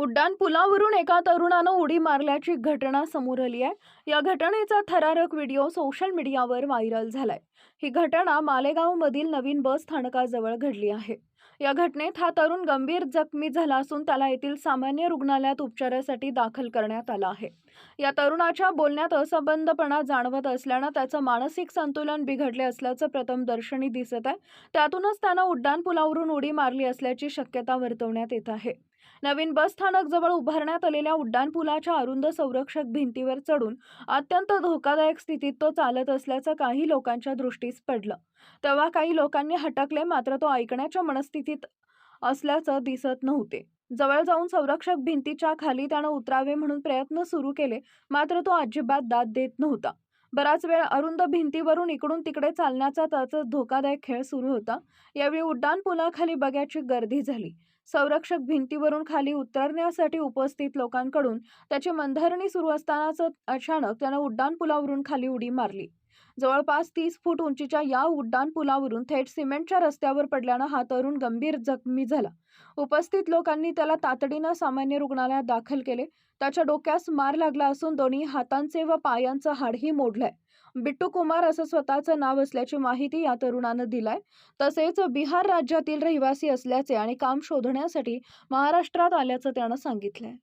उड्डाण पुलावरून एका तरुणानं उडी मारल्याची घटना समोर आली आहे. या घटनेचा थरारक व्हिडिओ सोशल मीडियावर व्हायरल झालाय. ही घटना मालेगावमधील नवीन बस स्थानकाजवळ घडली आहे. या घटनेत हा तरुण गंभीर जखमी झाला असून त्याला येथील सामान्य रुग्णालयात उपचारासाठी दाखल करण्यात आला आहे. या तरुणाच्या बोलण्यात असंबंधपणा जाणवत असल्यानं त्याचं मानसिक संतुलन बिघडले असल्याचं प्रथम दर्शनी दिसत आहे. त्यातूनच त्यानं उड्डाणपुलावरून उडी मारली असल्याची शक्यता वर्तवण्यात येत आहे. नवीन बस स्थानक स्थानकजवळ उभारण्यात आलेल्या उड्डाणपुलाच्या अरुंद संरक्षक भिंतीवर चढून अत्यंत धोकादायक स्थितीत तो चालत असल्याचं काही लोकांच्या दृष्टीस पडलं. तेव्हा काही लोकांनी हटकले मात्र तो ऐकण्याच्या मनस्थितीत असल्याचं दिसत नव्हते. जवळ जाऊन संरक्षक भिंतीच्या खाली त्यानं उतरावे म्हणून प्रयत्न सुरू केले मात्र तो अजिबात दाद देत नव्हता. बराच वेळ अरुंद भिंतीवरून इकडून तिकडे चालण्याचा त्याचा धोकादायक खेळ सुरू होता. यावेळी उड्डाण पुलाखाली बघ्याची गर्दी झाली. संरक्षक भिंतीवरून खाली उतरण्यासाठी उपस्थित लोकांकडून त्याची मनधरणी सुरू असतानाच अचानक त्यानं उड्डाण पुलावरून खाली उडी मारली. जवळपास तीस फूट उंचीच्या या उड्डाण पुलावरून थेट सिमेंटच्या रस्त्यावर पडल्यानं हा तरुण गंभीर जखमी झाला. उपस्थित लोकांनी त्याला तातडीनं सामान्य रुग्णालयात दाखल केले. त्याच्या डोक्यास मार लागला असून दोन्ही हातांचे व पायांचं हाडही मोडलंय. बिट्टू कुमार असं स्वतःचं नाव असल्याची माहिती या तरुणानं दिलाय. तसेच बिहार राज्यातील रहिवासी असल्याचे आणि काम शोधण्यासाठी महाराष्ट्रात आल्याचं त्यानं सांगितलंय.